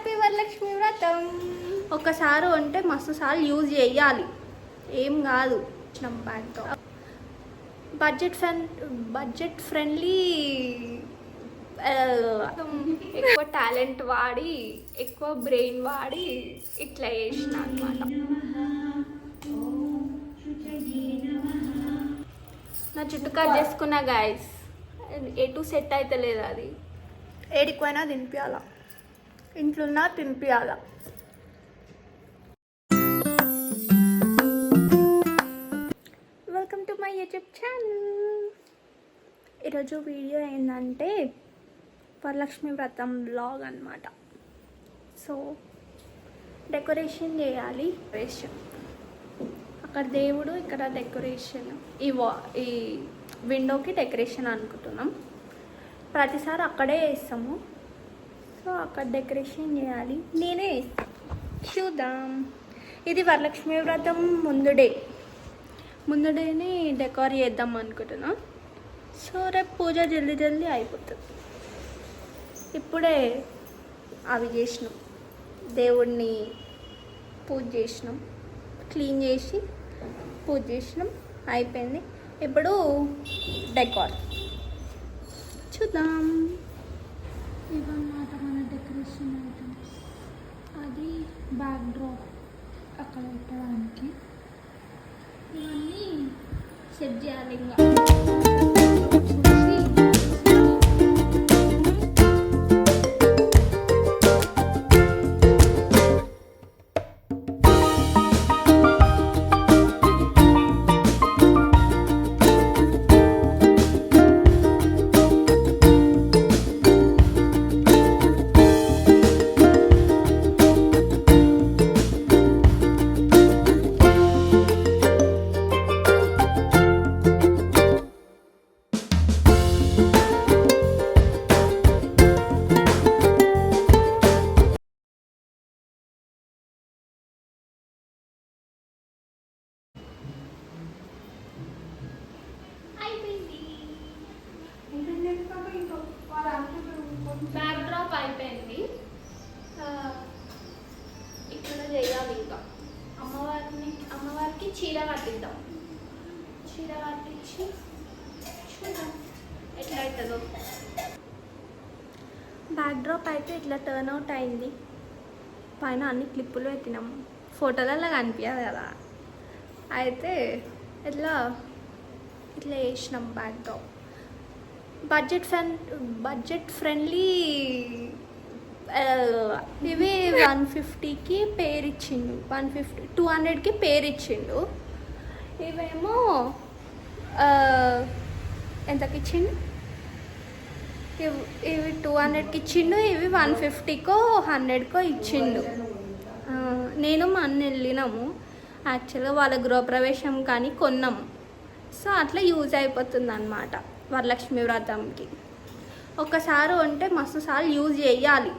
Happy Varalakshmi వ్రతం ఒకసారి ఉంటే మస్తు సార్లు యూజ్ చేయాలి. ఏం కాదు. బ్యాగ్తో బడ్జెట్ ఫ్రెండ్ బడ్జెట్ ఫ్రెండ్లీ ఎక్కువ టాలెంట్ వాడి ఎక్కువ బ్రెయిన్ వాడి ఇట్లా చేసిన అనమాట నా జుట్టు కట్ చేసుకున్న గాయస్ ఎటు సెట్ అయితే లేదు అది ఏడిపోయినా తినిపించాల ఇంట్లో ఉన్నా తినిపించాల welcome to my YouTube channel ఈరోజు వీడియో ఏంటంటే వరలక్ష్మి వ్రతం బ్లాగ్ అనమాట సో డెకరేషన్ చేయాలి. డెకరేషన్ అక్కడ దేవుడు ఇక్కడ డెకరేషన్ ఈ వా ఈ విండోకి డెకరేషన్ అనుకుంటున్నాం. ప్రతిసారి అక్కడే వేస్తాము. సో అక్కడ డెకరేషన్ చేయాలి. నేనే చూద్దాం. ఇది వరలక్ష్మి వ్రతం ముందు డే. ముందు డేని డెకార్ చేద్దాం అనుకుంటున్నా. సో రేపు పూజ జల్దీ జల్దీ అయిపోతుంది. ఇప్పుడే అవి చేసినాం. దేవుడిని పూజ చేసినాం. క్లీన్ చేసి పూజ చేసినాం. అయిపోయింది. ఇప్పుడు డెకార్. చూద్దాం. ఇవన్నమాట. మన డెకరేషన్ అది బ్యాక్ డ్రాప్ అక్కడ పెట్టడానికి. ఇవన్నీ సెట్ చేయాలి ఇంకా. హలో బ్యాక్డ్రాప్ బ్యాక్ డ్రాప్ అయితే ఇట్లా టర్న్ అవుట్ అయింది. పైన అన్ని క్లిప్పులు పెట్టినాం. ఫోటోలలో కనిపించదు కదా. అయితే ఇట్లా ఇట్లా వేసినాం backdrop budget friend budget friendly ఇవి వన్ ఫిఫ్టీకి పేరు ఇచ్చిండు వన్ ఫిఫ్టీ టూ హండ్రెడ్కి పేరు ఇచ్చిండు ఇవేమో uh, ఎంతకి ఇచ్చిండు ఇవి టూ హండ్రెడ్కి ఇచ్చిండు ఇవి వన్ ఫిఫ్టీకో హండ్రెడ్కో ఇచ్చిండు. నేను మా అన్న వెళ్ళినాము. యాక్చువల్గా వాళ్ళ గృహప్రవేశం కానీ కొన్నాము సో అట్లా యూజ్ అయిపోతుంది అనమాట వరలక్ష్మి వ్రతంకి. ఒక్కసారి ఉంటే మస్తు సార్లు యూజ్ చేయాలి.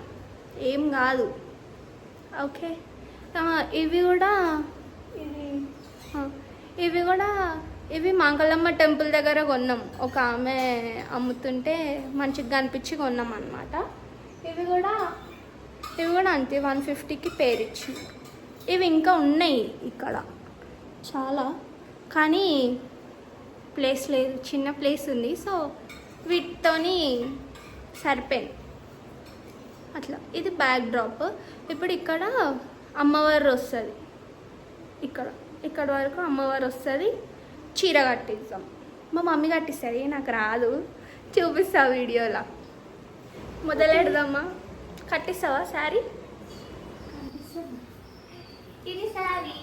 ఏం కాదు. ఓకే? ఇవి కూడా ఇవి ఇవి కూడా ఇవి మంగళమ్మ టెంపుల్ దగ్గర కొన్నాం. ఒక ఆమె అమ్ముతుంటే మంచిగా కనిపించి కొన్నాం అనమాట ఇవి కూడా ఇవి కూడా అంతే వన్ ఫిఫ్టీకి పేరు ఇవి ఇంకా ఉన్నాయి ఇక్కడ. చాలా. కానీ ప్లేస్ లేదు చిన్న ప్లేస్ ఉంది. సో వీటితోని సరిపోయింది. అట్లా. ఇది బ్యాక్ డ్రాప్ ఇప్పుడు ఇక్కడ అమ్మవారు వస్తుంది. ఇక్కడ ఇక్కడ వరకు అమ్మవారు వస్తుంది. చీర కట్టిస్తాం. మా మమ్మీ కట్టిస్తుంది నాకు రాదు. చూపిస్తా వీడియోలో. మొదలెడదామా? కట్టిస్తావా శారీ? ఇది శారీ.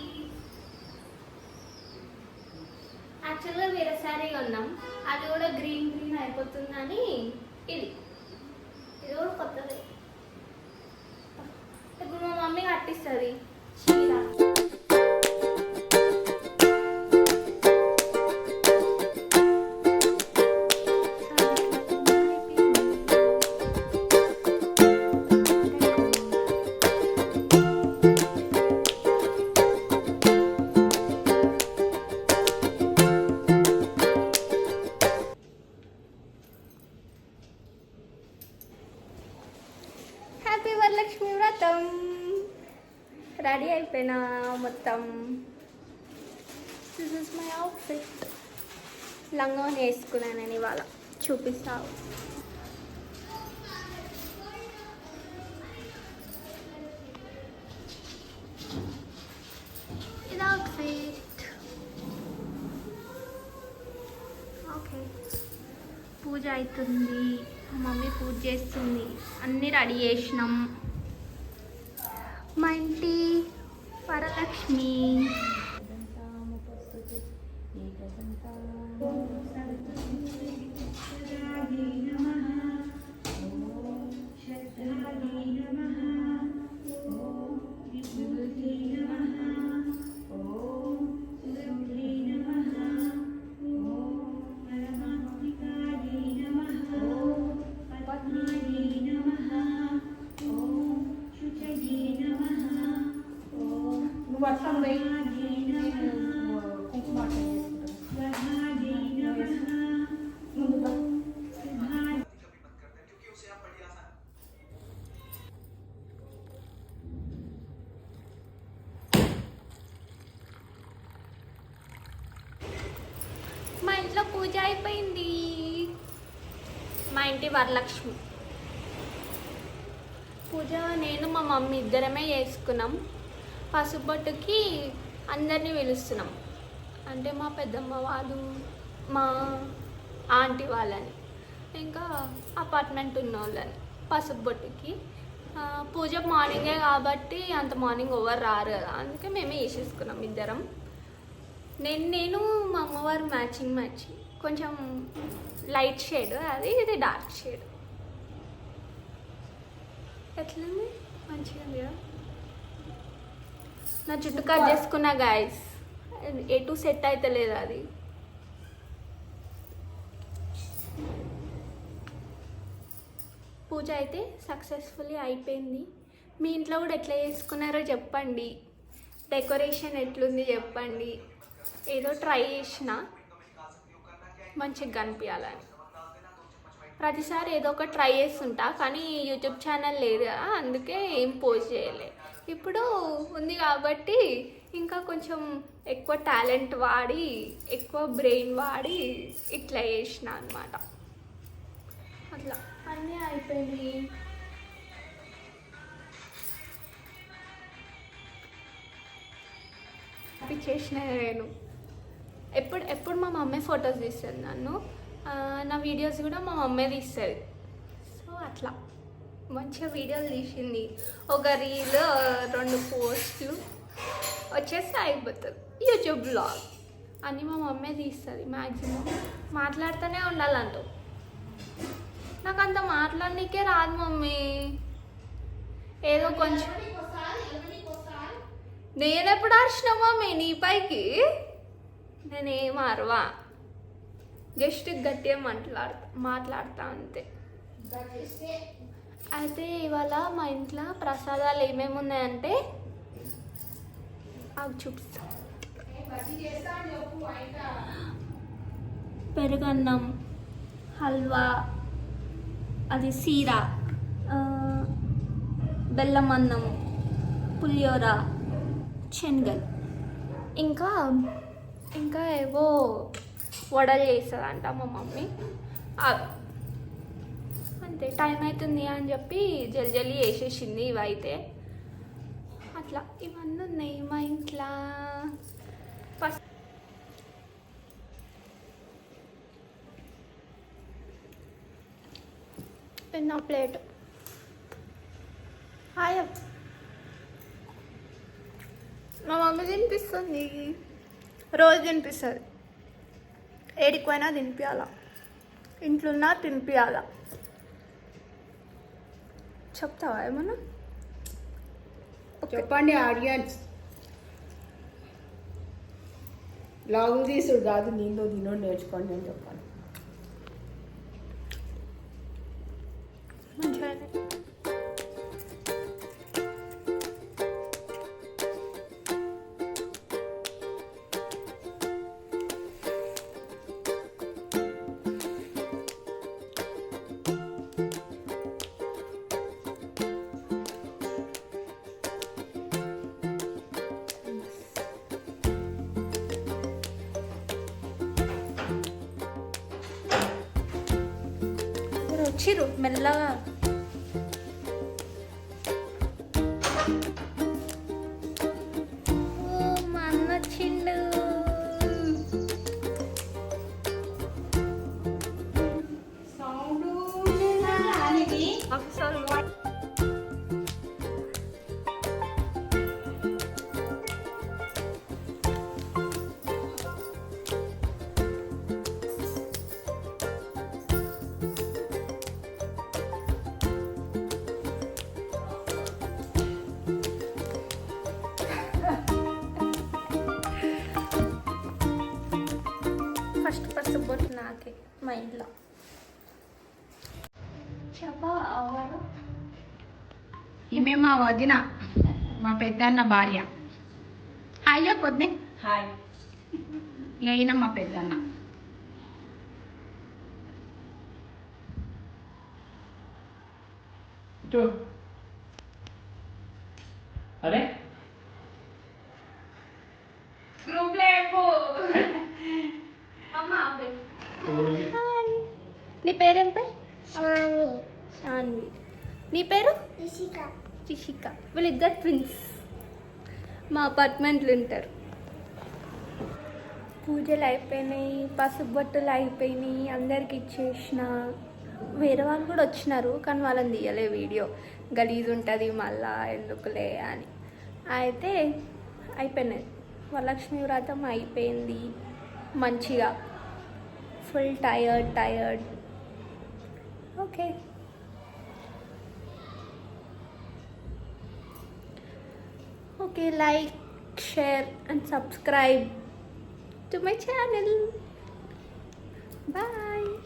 యాక్చువల్గా వేరే శారీ కొన్నాం. అది కూడా గ్రీన్ గ్రీన్ అయిపోతుందని ఇది. ఇది కూడా కొత్తది. ఇప్పుడు మా మమ్మీ కట్టిస్తుంది. చీర. హ్యాపీ వరలక్ష్మి వ్రతం రెడీ అయిపోయినా మొత్తం. This is my outfit లంగా వేసుకున్నాను నేను ఇవాళ. చూపిస్తావు ఇది అవుట్ఫిట్ ఓకే పూజ అవుతుంది. మమ్మీ పూజ చేస్తుంది. అన్నీ రెడీ చేసినాం. మా ఇంటి వరలక్ష్మి. వరలక్ష్మి. పూజ నేను మా మమ్మీ ఇద్దరమే చేసుకున్నాం. పసుపొట్టుకి అందరినీ పిలుస్తున్నాం. అంటే మా పెద్దమ్మ వాళ్ళు మా ఆంటీ వాళ్ళని. ఇంకా అపార్ట్మెంట్ ఉన్న వాళ్ళని పసుపొట్టుకి పూజ మార్నింగే కాబట్టి అంత మార్నింగ్ ఓవర్ రారు కదా. అందుకే మేమే వేసేసుకున్నాం ఇద్దరం. నేను నేను మా అమ్మవారు మ్యాచింగ్ మ్యాచింగ్ కొంచెం లైట్ షేడ్ అది ఇది డార్క్ షేడ్. ఎట్లుంది? మంచిగా ఉంది కదా నా జుట్టు కట్ చేసుకున్నా గాయస్ ఎటు సెట్ అయితే లేదు అది. పూజ అయితే సక్సెస్ఫుల్లీ అయిపోయింది. మీ ఇంట్లో కూడా ఎట్లా చేసుకున్నారో చెప్పండి. డెకరేషన్ ఎట్లుంది చెప్పండి. ఏదో ట్రై చేసిన. మంచిగా కనిపించాలని. ప్రతిసారి ఏదో ఒక ట్రై చేస్తుంటా కానీ యూట్యూబ్ ఛానల్ లేదు కదా అందుకే ఏం పోస్ట్ చేయలే. ఇప్పుడు ఉంది కాబట్టి ఇంకా కొంచెం ఎక్కువ టాలెంట్ వాడి ఎక్కువ బ్రెయిన్ వాడి ఇట్లా చేసిన అనమాట అట్లా. అన్నీ అయిపోయింది. చేసిన నేను. ఎప్పుడు ఎప్పుడు మా మమ్మీ ఫొటోస్ తీస్తుంది నన్ను? నా వీడియోస్ కూడా మా మమ్మీ తీస్తుంది. సో అట్లా. మంచిగా వీడియోలు తీసింది. ఒక రీల్ రెండు పోస్ట్లు. వచ్చేసి అయిపోతుంది. YouTube blog. అన్నీ మా మమ్మీ తీస్తుంది. మ్యాక్సిమం మాట్లాడుతూనే ఉండాలంటూ. నాకు అంత మాట్లాడనీకే రాదు మమ్మీ. ఏదో కొంచెం నేను ఎప్పుడు అరిచిన మమ్మీ నీ పైకి? నేనేం అరవా. జస్ట్ గట్టిగా మాట్లాడుతా మాట్లాడతా అంతే. అయితే ఇవాళ మా ఇంట్లో ప్రసాదాలు ఏమేమి ఉన్నాయంటే అవి చూపిస్తా. పెరుగన్నం హల్వా అది సీర బెల్లం అన్నం పులియోర శనగలు. ఇంకా ఇంకా ఏవో వడలు చేస్తుందంట మా మమ్మీ. అంతే టైం అవుతుంది అని చెప్పి జల్ జల్దీ వేసేసింది ఇవైతే. అట్లా ఇవన్నీ ఉన్నాయి మా ఇంట్లో. ఫస్ట్ నా ప్లేట్. హాయ్ మా మమ్మీ తినిపిస్తుంది. రోజు తినిపిస్తుంది. ఏడికి పోయినా తినిపించాల ఇంట్లో ఉన్నా తినిపించాల చెప్తావా ఏమన్నా? చెప్పండి ఆడియన్స్. లాగు తీసుడు కాదు నీళ్ళు తినో నేర్చుకోండి అని చెప్పాలి. మంచిగా được mình lơ ఇంట్లో. ఈమె మా వదిన? మా పెద్దన్న భార్య. హాయ్ చెప్పొద్దే హాయ్. ఈయన మా పెద్దన్న. చూ అరే. గ్రూప్ హాయ్ నీ పేరేం శాన్వి నీ పేరు? రిషిక. వీళ్ళిద్దరు ట్విన్స్ మా అపార్ట్మెంట్లు ఉంటారు. పూజలు అయిపోయినాయి పసుపు బట్టలు అయిపోయినాయి అందరికి ఇచ్చేసిన. వేరే వాళ్ళు కూడా వచ్చినారు కానీ వాళ్ళని తీయలే వీడియో. గలీజ్ ఉంటుంది మళ్ళా ఎందుకులే అని. అయితే అయిపోయినాయి. వరలక్ష్మి వ్రతం అయిపోయింది. మంచిగా. full tired, tired. Okay. Okay, like, share, and subscribe to my channel. Bye.